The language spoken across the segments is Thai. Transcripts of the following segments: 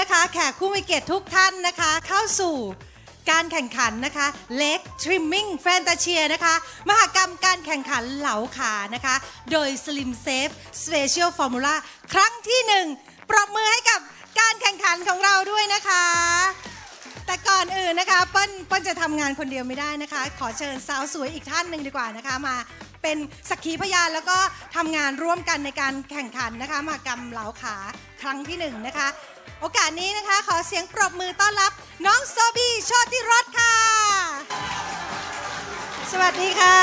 นะคะแขกคู่มีเกียรติทุกท่านนะคะ เข้าสู่การแข่งขันนะคะ Leg Trimming Fantasia นะคะ มหกรรมการแข่งขันเหลาขานะคะ โดย Slim Safe Special Formula ครั้งที่หนึ่งปรบมือให้กับการแข่งขันของเราด้วยนะคะ แต่ก่อนอื่นนะคะเปิ้ลเปิ้ลจะทำงานคนเดียวไม่ได้นะคะ ขอเชิญสาวสวยอีกท่านหนึ่งดีกว่านะคะมาเป็นสักขีพยานแล้วก็ทำงานร่วมกันในการแข่งขันนะคะมหากรรมเหลาขาครั้งที่หนึ่งนะคะ โอกาสนี้นะคะ ขอเสียงปรบมือต้อนรับ น้องโซบีโชติรสค่ะ สวัสดีค่ะ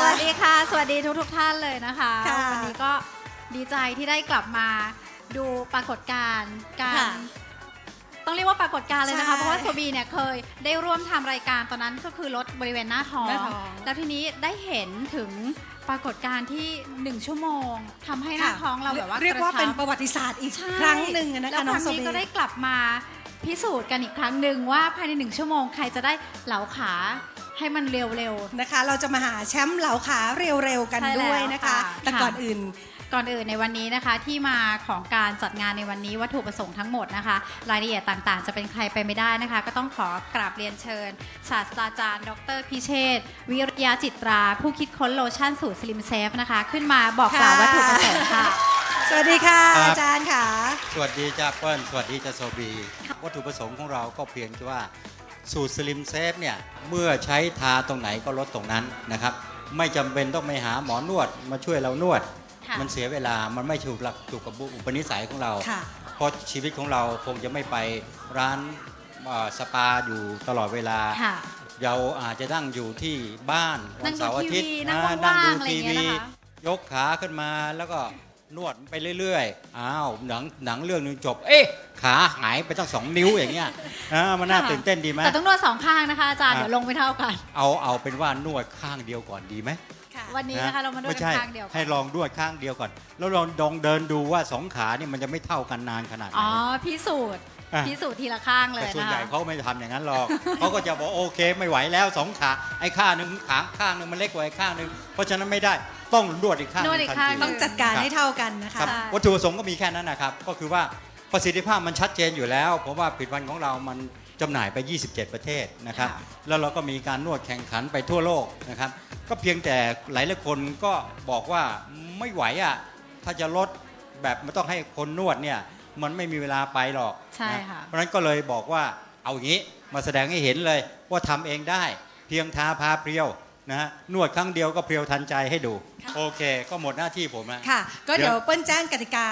สวัสดีค่ะ สวัสดีทุกทุกๆท่านเลยนะคะค่ะวันนี้ก็ดีใจที่ได้กลับมาดูปรากฏการณ์การค่ะ ต้องเรียกว่าปรากฏการณ์เลยนะใช่คะเพราะว่าโซบีเนี่ยเคยได้ร่วมทำรายการตอนนั้นก็คือลดบริเวณหน้าท้อง หน้าท้องแล้วทีนี้ได้เห็นถึงปรากฏการณ์ที่1ชั่วโมงทำให้หน้าท้องเราแบบว่าเรียกว่าเป็นระชับประวัติศาสตร์อีกใช่ครั้งหนึ่งนะแล้วคะคน้องรั้งโซนี้บี ก็ได้กลับมาพิสูจน์กันอีกครั้งหนึ่งว่าภายในหนึ่งชั่วโมงใครจะได้เหลาขาให้มันเร็วๆนะคะเราจะมาหาแชมป์เหลาขาเร็วๆกันใช่แล้วด้วยนะคะ ค่ะแต่ก่อนอื่น ก่อนอื่นในวันนี้นะคะที่มาของการจัดงานในวันนี้วัตถุประสงค์ทั้งหมดนะคะ รายละเอียดต่างๆ จะเป็นใครไปไม่ได้นะคะ ก็ต้องขอกราบเรียนเชิญ ศาสตราจารย์ ดรพิเชษฐ์วิริยะจิตรา ผู้คิดค้นโลชั่นสูตรสลิมเซฟนะคะ ขึ้นมาบอกกล่าวค่ะวัตถุประสงค์ค่ะ สวัสดีค่ะครับ อาจารย์ค่ะ สวัสดีจ้าเปิ้ลสวัสดีจ้าโซบี วัตถุประสงค์ของเราก็เพียงแค่ว่าสูตรสลิมเซฟเนี่ย เมื่อใช้ทาตรงไหนก็ลดตรงนั้นนะครับ ไม่จำเป็นต้องไปหาหมอนวดมาช่วยเรานวดค่ะ มันเสียเวลามันไม่ถูกหลักถูกกับอุปนิสัยของเรา ค่ะ เพราะชีวิตของเราคงจะไม่ไปร้านเอ่อสปาอยู่ตลอดเวลา ค่ะ เราอาจจะนั่งอยู่ที่บ้านนั่วันงดูเสาร์อาทิตย์ทีวีนั่งอ่ว่างๆดูอะไรอทีย่างเงี้ยวีนะคะยกขาขึ้นมาแล้วก็นวดไปเรื่อยๆอ้าวหนังหนังเรื่องหนึงจบ เอ๊ะขาหายไปตั้งสองนิ้วอย่างเงี้ยอ่ามันน่าค่ะ ตื่นเต้นดีไหม แต่ต้องนวดสองข้างนะคะอาจารย์ อะ เดี๋ยวลงไม่เท่ากัน เอาเอาเป็นว่านวดข้างเดียวก่อนดีไหมค่ะ วันนี้นะคะเรามาด้วยไม่กันใช่ข้างเดียวกันให้ลองนวดข้างเดียวก่อน แล้วลองดองเดินดูว่าสองขาเนี่ยมันจะไม่เท่ากันนานขนาดไหน อ๋อพิสูจน์อะ พิสูจน์ทีละข้างเลยแต่ส่วนนะใหญ่คะเขาไม่ทำอย่างนั้นหรอก เขาก็จะบอกโอเคไม่ไหวแล้วสองขาไอ้ข้างหนึ่งขาข้างหนึ่งมันเล็กกว่าไอ้ข้างหนึ่งเพราะฉะนั้นไม่ได้ต้องนวดอีกข้างหนวดนึ่อีงกทันข้างทีต้องจัดการให้เท่ากันนะคะครับใช่วัตถุประสงค์ก็มีแค่นั้นนะครับ ก็คือว่าประสิทธิภาพมันชัดเจนอยู่แล้วเพราะว่าผลิตภัณฑ์ของเรามัน จำหน่ายไป 27 ประเทศนะครับค่ะแล้วเราก็มีการนวดแข่งขันไปทั่วโลกนะครับ ก็เพียงแต่หลายหลายๆคนก็บอกว่าไม่ไหวอะถ้าจะลดแบบไม่ต้องให้คนนวดเนี่ยมันไม่มีเวลาไปหรอกใช่นค่ะเพราะฉะนั้นก็เลยบอกว่าเอาอย่างนี้มาแสดงให้เห็นเลยว่าทำเองได้ เพียงทาพาเพรียวนะฮะนวดครั้งเดียวก็เพรียวทันใจให้ดูค่ะโอเค ก็หมดหน้าที่ผมนะค่ะ ก็เดี๋เดี๋ยยววเปิ้ลแจ้งกติกา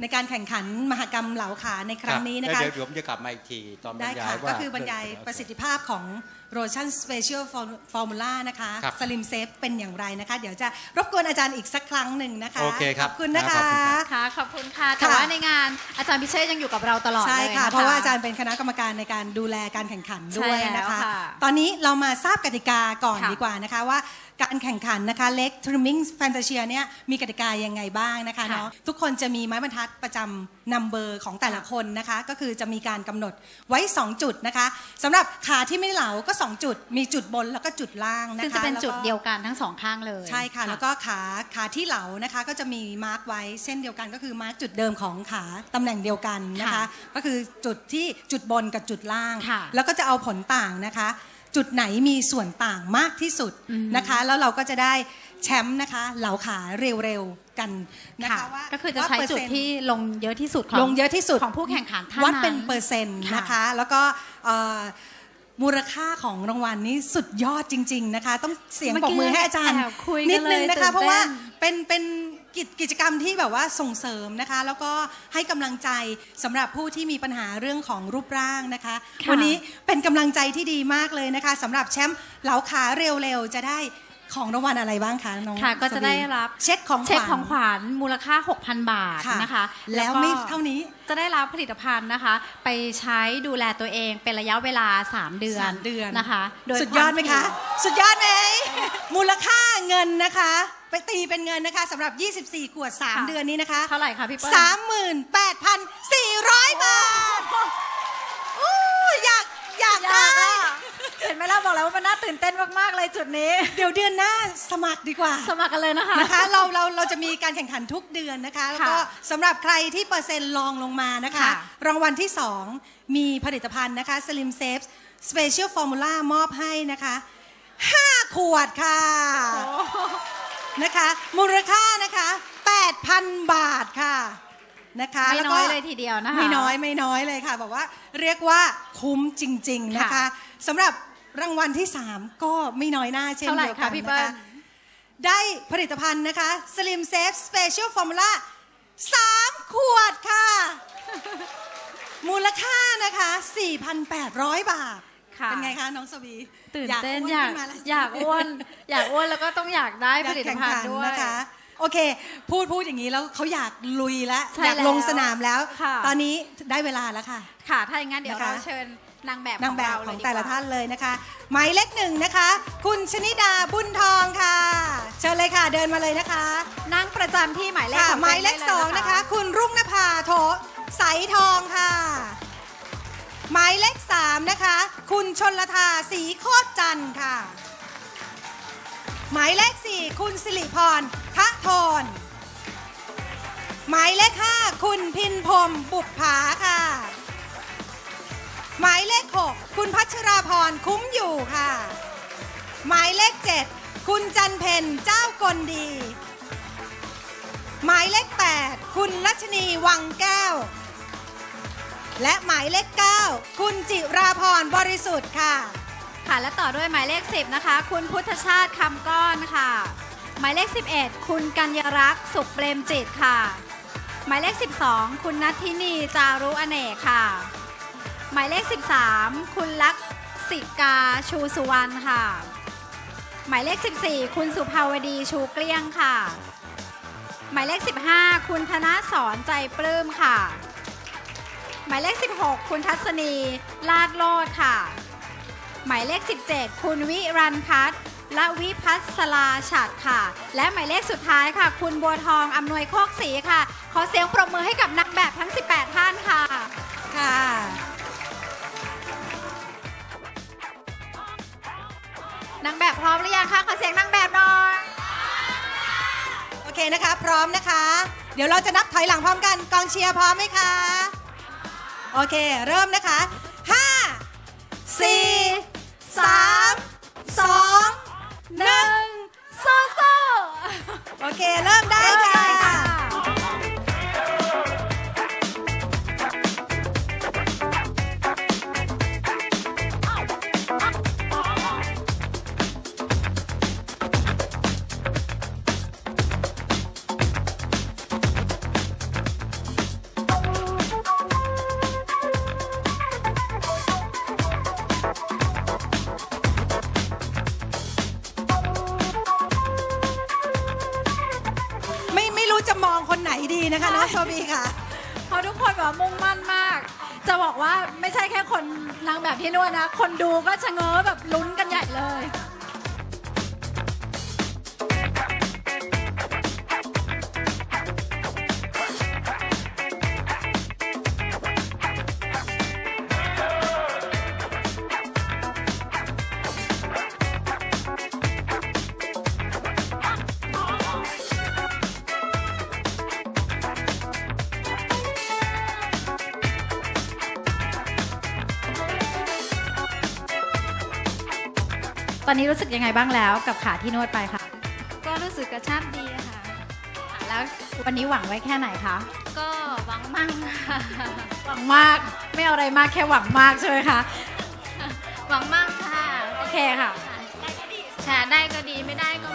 ในการแข่งขันมหกรรมเหลาขาในครั้งนี้นะแล้วคะเดี๋ยวเดี๋ยวผมจะกลับมาอีกที ตอนบรได้รยาค่ะยว่าก็คือบรรยายประสิทธิภาพของโรชั่นสเปเชียลฟอร์มูล่านะคะครับสลิมเซฟเป็นอย่างไรนะคะ เดี๋ยวจะรบกวนอาจารย์อีกสักครั้งหนึ่งนะคะโอเคครับขอบคุณนะขคะอบคุณครับค่ะขอบคุณค่ะแต่ค่ะว่าในงานอาจารย์พิเชษยังอยู่กับเราตลอดใช่เลยค่ะนเพราะว่าอาจารย์เป็นคณะกรรมการในการดูแลการแข่งขันด้วยใช่แล้วนะคะค่ะตอนนี้เรามาทราบกติกาก่อนค่ะดีกว่านะคะว่า การแข่งขันนะคะเล็กทริมมิ่งแฟนตาเชียเนี่ยมีกติกายังไงบ้างนะคะค่ะเนาะทุกคนจะมีไม้บรรทัดประจำนัมเบอร์ของแต่ละคนนะคะ ก็คือจะมีการกำหนดไว้ 2 จุดนะคะสำหรับขาที่ไม่เหลาก็ 2 จุด มีจุดบนแล้วก็จุดล่างนะคะซึ่งจะเป็นแล้วก็จุดเดียวกันทั้งสองข้างเลย ใช่ค่ะ แล้วก็ขาขาที่เหลานะคะ ก็จะมีมาร์กไว้เส้นเดียวกันก็คือมาร์กจุดเดิมของขาตำแหน่งเดียวกันนะคะค่ะก็คือจุดที่จุดบนกับจุดล่างค่ะแล้วก็จะเอาผลต่างนะคะ จุดไหนมีส่วนต่างมากที่สุดอืมนะคะ แล้วเราก็จะได้แชมป์นะคะ เหลาขาเร็วๆกันนะคะค่ะว่าก็คือจะว่าใช้เปร์จุดเซ็นต์ที่ลงเยอะที่สุดของลงเยอะที่สุดของผู้แข่งขันท่านวัดเป็นนั้นเปอร์เซ็นต์ค่ะนะคะ แล้วก็เอ่อมูลค่าของรางวัลนี้สุดยอดจริง ๆนะคะ ต้องเสียงปรบมือให้อาจารย์แอบคุยนิกัดนเลนึงยนะคะตื่นเพราะว่าเต้นเป็นเป็น กิจกิจกรรมที่แบบว่าส่งเสริมนะคะ แล้วก็ให้กำลังใจสำหรับผู้ที่มีปัญหาเรื่องของรูปร่างนะคะค่ะวันนี้เป็นกำลังใจที่ดีมากเลยนะคะสำหรับแชมป์เหลาขาเร็วๆ จะได้ของรางวัลอะไรบ้างคะน้องค่ะก็จะได้รับเช็คของเช็คของขขวัญวัญมูลค่า 6,000 บาทค่ะนะคะ แล้วไม่เท่านี้จะได้รับผลิตภัณฑ์นะคะ ไปใช้ดูแลตัวเองเป็นระยะเวลา 3 เดือนสามเดือนนะคะ โดยสุดยอดไหมคะวาสุดยอดไหมมูลค่าเงินนะคะ ไปตีเป็นเงินนะคะสำหรับ 24 ขวด3เดือนนี้นะคะเท่าไหร่คะพี่เปิ้ล 38,400 บาทอู้อยากอยากได้อห็นไหมล่ะบอกแล้วว่ามันน่าตื่นเต้นมากๆเลยจุดนี้ เดี๋ยวเดือนหน้าสมัครดีกว่า สมัครกันเลยนะคะ นะคะเราเราเราจะมีการแข่งขันทุกเดือนนะคะ แล้วก็ค่ะสำหรับใครที่เปอร์เซ็นต์รองลงมานะคะ ค่ะรางวัลที่ 2 มีผลิตภัณฑ์นะคะ Slim Safe Special Formula มอบให้นะคะ 5 ขวดค่ะ นะคะ มูลค่านะคะ 8,000 บาทค่ะนะคะไม่แล้วน้ก็อยเลยทีเดียวนะคะไม่น้อยไม่น้อยเลยค่ะบอกว่าเรียกว่าคุ้มจริง ๆ นะคะค่ะสำหรับรางวัลที่ 3 ก็ไม่น้อยหน้าเช่นเท่าไหร่เดียวกัคะนพี่นะเปิ้ลคะได้ผลิตภัณฑ์นะคะ Slim Safe Special Formula 3 ขวดค่ะ มูลค่านะคะ 4,800 บาท ค่ะเป็นไงคะน้องสวีตื่นอยากเต้นอ้วอยากขึ้นมาแล้วอยากอ้วน อยากอ้วนแล้วก็ต้องอยากได้อยาผกลิตแข่งภัณขัฑ์นด้วยนะคะโอเค พูดพูดอย่างนี้แล้วเขาอยากลุยแล้วใช่อยากลงแล้วสนามแล้วค่ะตอนนี้ได้เวลาแล้วค่ะ ค่ะถ้าอย่างนั้นเดี๋ยวนะคะเราเชิญนางแบบนางแบบเรของเลยดีแต่ละกว่ท่านเลยนะคะ หมายเลขหนึ่งนะคะ คุณชนิดาบุญทองค่ะ เชิญเลยค่ะเดินมาเลยนะคะ นั่งประจำที่หมายเลขค่ะของหมายเลขตัวสองได้นะคะ คุณรุ่งนภาโถใสทองค่ะ หมายเลขสามนะคะ คุณชนลทาสีโคตรจันทร์ค่ะ หมายเลขสี่คุณสิริพรทะทนหมายเลขห้าคุณพินพรมบุปผาค่ะ หมายเลขหกคุณพัชราพรคุ้มอยู่ค่ะ หมายเลขเจ็ดคุณจันเพนเจ้ากลดี หมายเลข 8 คุณรัชนีวังแก้ว และหมายเลข 9 คุณจิราพรบริสุทธิ์ค่ะ ค่ะ และต่อด้วยหมายเลข 10 นะคะ คุณพุทธชาติคำก้อนค่ะ หมายเลข 11 คุณกัญญรักษ์สุขเปรมจิตค่ะ หมายเลข 12 คุณนัทธินีจารุอเนกค่ะ หมายเลข 13 คุณลักษิกาชูสุวรรณค่ะ หมายเลข 14 คุณสุภาวดีชูเกลี้ยงค่ะ หมายเลข 15 คุณธนสอนใจปลื้มค่ะ หมายเลข 16 คุณทัศนีลาดโลดค่ะ หมายเลข 17 คุณวิรันพัฒน์และวิพัสลาฉัดค่ะ และหมายเลขสุดท้ายค่ะ คุณบัวทองอำนวยโคกศรีค่ะ ขอเสียงปรบมือให้กับนางแบบทั้ง 18 ท่านค่ะค่ะนางแบบพร้อมหรือยังคะขอเสียงนางแบบหน่อยโอเคนะคะ พร้อมนะคะ เดี๋ยวเราจะนับถอยหลังพร้อมกันกองเชียร์พร้อมไหมคะ โอเค เริ่มนะคะ 5 4ะทุกคนแบบมุ่งมั่นมาก จะบอกว่าไม่ใช่แค่คนนางแบบที่นวดนะ คนดูก็ชะเง้อแบบลุ้นกันใหญ่เลย อนนี้รู้สึกยังไงบ้างแล้วกับขาที่นวดไปคะก็รู้สึกกระชับดีค่ะ แล้ววันนี้หวังไว้แค่ไหนคะ ก็หวังมั่งค่ะหวังมากไม่เอาอะไรมากแค่หวังมากใช่ไหมคะ หวังมั่งค่ะ โอเคค่ะ ค่ะได้ก็ดีไม่ได้ก็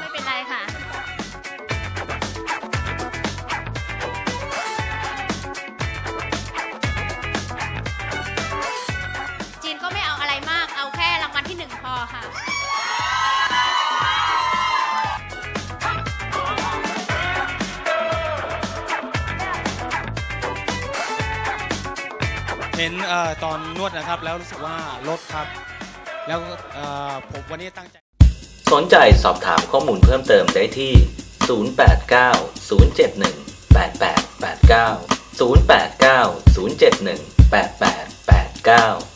เห็นตอนนวดนะครับ แล้วรู้สึกว่าลดครับ แล้วผมวันนี้ตั้งใจ สนใจสอบถามข้อมูลเพิ่มเติมได้ที่ 089 071 8889 089 071 8889